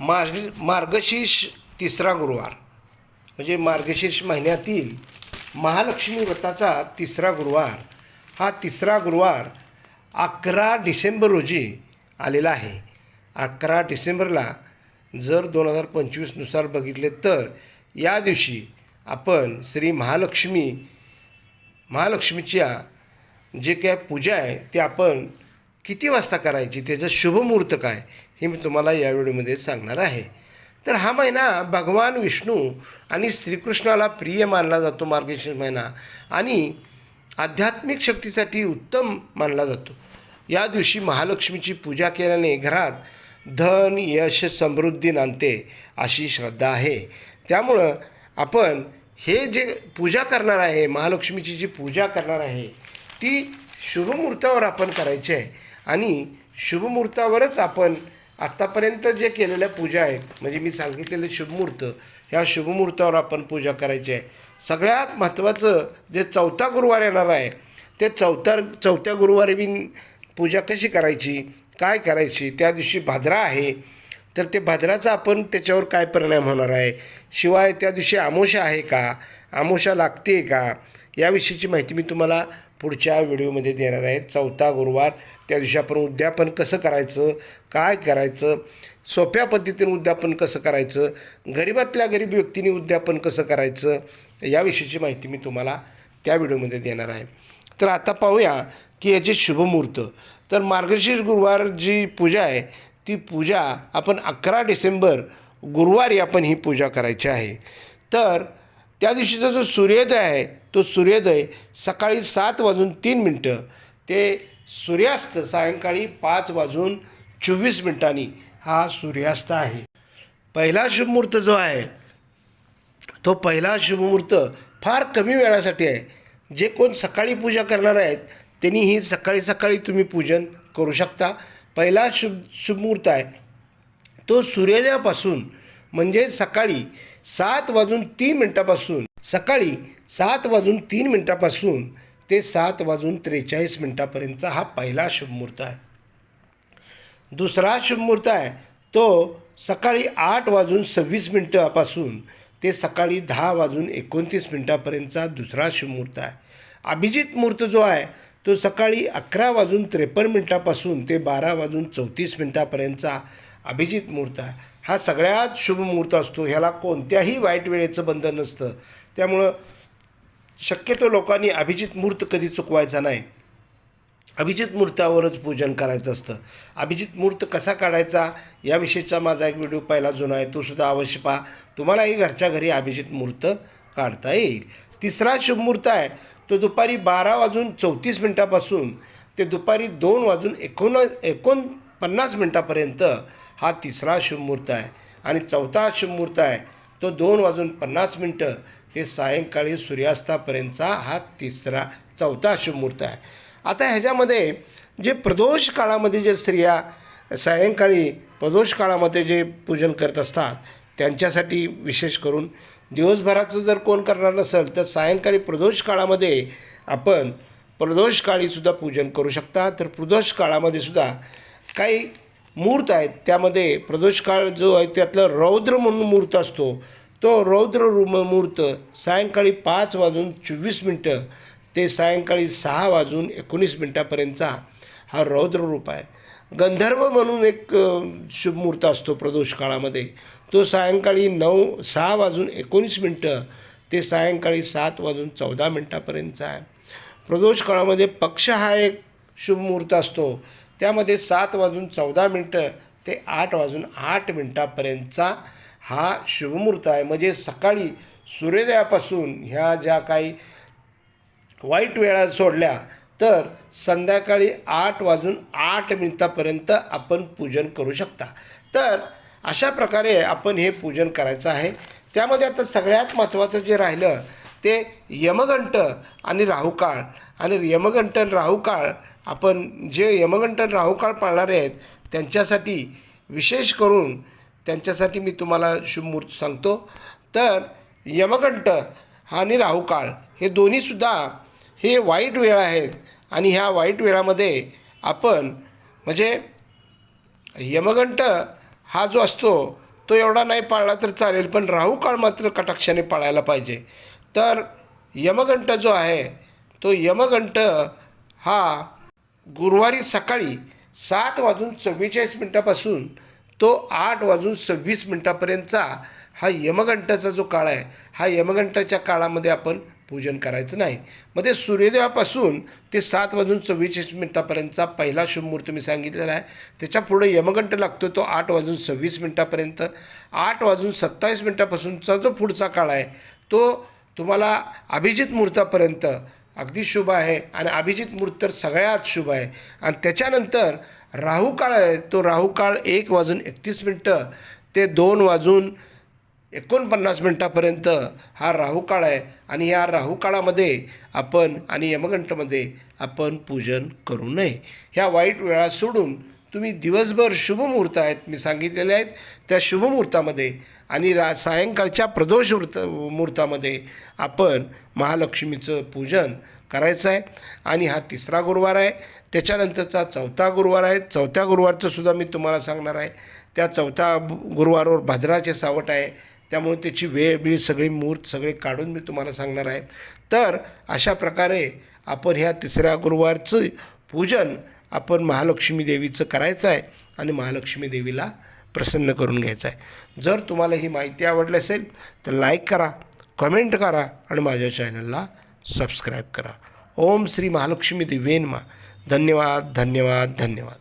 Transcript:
मार्ग मार्गशीर्ष तिसरा गुरुवार. म्हणजे मार्गशीर्ष महिन्यातील महालक्ष्मी व्रताचा तिसरा गुरुवार हा तिसरा गुरुवार अकरा डिसेंबर रोजी आलेला आहे. अकरा डिसेंबरला जर दोन हजार पंचवीसनुसार बघितले तर या दिवशी आपण श्री महालक्ष्मी महालक्ष्मीच्या जे काय पूजा आहे ते आपण किती वाजता करायची? त्याचं शुभमुहूर्त काय? हे मी तुम्हाला या व्हिडिओमध्ये सांगणार आहे. तर हा महिना भगवान विष्णू आणि श्रीकृष्णाला प्रिय मानला जातो मार्गशीर्ष महिना. आणि आध्यात्मिक शक्तीसाठी उत्तम मानला जातो. या दिवशी महालक्ष्मीची पूजा केल्याने घरात धन यश समृद्धी नांदते अशी श्रद्धा आहे. त्यामुळं आपण हे जे पूजा करणार आहे महालक्ष्मीची जी पूजा करणार आहे ती शुभमुहूर्तावर आपण करायची आहे. आणि शुभमुहूर्तावरच आपण आत्तापर्यंत जे केलेल्या पूजा आहेत म्हणजे मी सांगितलेले शुभमुहूर्त ह्या शुभमुहूर्तावर आपण पूजा करायची आहे. सगळ्यात महत्त्वाचं जे चौथा गुरुवार येणार आहे ते चौथ्या चौथ्या गुरुवारी बी पूजा कशी करायची काय करायची त्या दिवशी भाद्रा आहे तर ते भाद्राचा आपण त्याच्यावर काय परिणाम होणार आहे शिवाय त्या दिवशी आमोशा आहे का आमोशा लागते का याविषयीची माहिती मी तुम्हाला पुढच्या व्हिडिओमध्ये देणार आहे चौथा गुरुवार. त्या दिवशी आपण उद्यापन कसं करायचं? काय करायचं? सोप्या पद्धतीने उद्यापन कसं करायचं? गरिबातल्या गरीब व्यक्तीने उद्यापन कसं करायचं? याविषयीची माहिती मी तुम्हाला त्या व्हिडिओमध्ये देणार आहे. तर आता पाहूया की याचे शुभमुहूर्त तर मार्गशीर्ष गुरुवार जी पूजा आहे ती पूजा आपण अकरा डिसेंबर गुरुवारी आपण ही पूजा करायची आहे. तर त्या दिवशीचा जो सूर्योदय आहे तो सूर्योदय सकाळी सात वाजून तीन मिनटं ते सूर्यास्त सायंकाळी पाच वाजून चोवीस मिनिटांनी हा सूर्यास्त आहे. पहिला शुभमुहूर्त जो आहे तो पहिला शुभमुहूर्त फार कमी वेळासाठी आहे. जे कोण सकाळी पूजा करणार आहेत त्यांनी ही सकाळी सकाळी तुम्ही पूजन करू शकता. पहिला शुभ शुभमुहूर्त आहे तो सूर्योदयापासून म्हणजे सकाळी सात वाजून तीन मिनटापासून सकाळी सात वाजून तीन मिनटापासून ते सात वाजून त्रेचाळीस मिनटापर्यंतचा हा पहिला शुभमुहूर्त आहे. दुसरा शुभमुहूर्त आहे तो सकाळी आठ वाजून सव्वीस मिनटापासून ते सकाळी दहा वाजून एकोणतीस मिनटापर्यंतचा दुसरा शुभमुहूर्त आहे. अभिजित मुहूर्त जो आहे तो सकाळी अकरा वाजून त्रेपन्न मिनटापासून ते बारा वाजून चौतीस मिनटापर्यंतचा अभिजित मुहूर्त आहे. हा सगळ्यात शुभ मुहूर्त असतो. ह्याला कोणत्याही वाईट वेळेचं बंधन नसतं. त्यामुळं शक्यतो लोकांनी अभिजित मूर्त कधी चुकवायचा नाही. अभिजित मूर्तावरच पूजन करायचं असतं. अभिजित मूर्त कसा काढायचा याविषयीचा माझा एक व्हिडिओ पहिला जुना आहे. तो सुद्धा अवश्य पहा. तुम्हालाही घरच्या घरी अभिजित मूर्त काढता येईल. तिसरा शुभमूर्त आहे. तो दुपारी बारा वाजून चौतीस मिनटापासून ते दुपारी दोन वाजून एकोण एकोणपन्नास मिनटापर्यंत हा तिसरा शुभमूर्त आहे. आणि चौथा शुभमूर्त आहे. तो दोन वाजून पन्नास मिनटं ते सायंकाळी सूर्यास्तापर्यंतचा हा तिसरा चौथा शुभमुहूर्त आहे. आता ह्याच्यामध्ये जे प्रदोष काळामध्ये जे स्त्रिया सायंकाळी प्रदोष काळामध्ये जे पूजन करत असतात त्यांच्यासाठी विशेष करून दिवसभराचं जर कोण करणार नसेल तर सायंकाळी प्रदोष काळामध्ये आपण प्रदोष काळीसुद्धा पूजन करू शकता. तर प्रदोष काळामध्ये सुद्धा काही मुहूर्त आहेत. त्यामध्ये प्रदोष काळ जो आहे त्यातलं रौद्र म्हणून मुहूर्त असतो. तो रौद्र मुहूर्त सायंकाळी पाच वाजून चोवीस मिनटं ते सायंकाळी सहा वाजून एकोणीस मिनटापर्यंतचा हा रौद्ररूप आहे. गंधर्व म्हणून एक शुभ मुहूर्त असतो प्रदोष काळामध्ये. तो सायंकाळी नऊ सहा वाजून एकोणीस मिनटं ते सायंकाळी सात वाजून चौदा मिनटापर्यंतचा आहे. प्रदोष काळामध्ये पक्ष हा एक शुभ मुहूर्त असतो. त्यामध्ये सात वाजून चौदा मिनटं ते आठ वाजून आठ मिनटापर्यंतचा हा शुभमुहूर्त आहे. म्हणजे सकाळी सूर्योदयापासून ह्या ज्या काही वाईट वेळा सोडल्या तर संध्याकाळी आठ वाजून आठ मिनिटापर्यंत आपण पूजन करू शकता. तर अशा प्रकारे आपण हे पूजन करायचं आहे. त्यामध्ये आता सगळ्यात महत्त्वाचं जे राहिलं ते यमगंट आणि राहुकाळ. आणि यमगंट राहुकाळ आपण जे यमगंट राहुकाळ पाळणारे आहेत त्यांच्यासाठी विशेष करून त्यांच्यासाठी मी तुम्हाला शुभमुहूर्त सांगतो. तर यमकंट आणि राहुकाळ हे दोन्हीसुद्धा हे वाईट वेळ आहेत. आणि ह्या वाईट वेळामध्ये आपण म्हणजे यमगंट हा जो असतो तो एवढा नाही पाळला तर चालेल पण राहू काळ मात्र कटाक्षाने पाळायला पाहिजे. तर यमगंट जो आहे तो यमगंट हा गुरुवारी सकाळी सात वाजून चव्वेचाळीस मिनटापासून तो आठ वाजून सव्वीस मिनटापर्यंतचा हा यमगंटाचा जो काळ आहे हा यमघंटाच्या काळामध्ये आपण पूजन करायचं नाही. मग ते सूर्योदयापासून ते सात वाजून चव्वेचाळीस मिनटापर्यंतचा पहिला शुभमुहूर्त मी सांगितलेला आहे. त्याच्या पुढे यमगंट लागतो तो आठ वाजून सव्वीस मिनटापर्यंत. आठ वाजून सत्तावीस मिनटापासूनचा जो पुढचा काळ आहे तो तुम्हाला अभिजित मुहूर्तापर्यंत अगदी शुभ आहे आणि अभिजित मूर्त तर सगळ्यात शुभ आहे. आणि त्याच्यानंतर राहू काळ आहे. तो राहूकाळ एक वाजून एकतीस मिनटं ते दोन वाजून एकोणपन्नास मिनटापर्यंत हा राहू काळ आहे. आणि या राहू काळामध्ये आपण आणि यमगंटमध्ये आपण पूजन करू नये. ह्या वाईट वेळा सोडून तुम्ही दिवसभर शुभमुहूर्त आहेत मी सांगितलेले आहेत त्या शुभमुहूर्तामध्ये आणि रा सायंकाळच्या प्रदोष वृत्त मुहूर्तामध्ये आपण महालक्ष्मीचं पूजन करायचं आहे. आणि हा तिसरा गुरुवार आहे. त्याच्यानंतरचा चौथा गुरुवार आहे. चौथ्या गुरुवारचं सुद्धा मी तुम्हाला सांगणार आहे. त्या चौथ्या गुरुवारवर भाद्राचे सावट आहे. त्यामुळे त्याची वेळ बीळ सगळी मुहूर्त सगळे काढून मी तुम्हाला सांगणार आहे. तर अशा प्रकारे आपण ह्या तिसऱ्या गुरुवारचं पूजन आपण महालक्ष्मी देवीचं करायचं आहे आणि महालक्ष्मी देवीला प्रसन्न करून घ्यायचं आहे. जर तुम्हाला ही माहिती आवडली असेल तर लाईक करा कमेंट करा आणि माझ्या चॅनलला सबस्क्राईब करा. ओम श्री महालक्ष्मी दिव्येनमा धन्यवाद धन्यवाद धन्यवाद.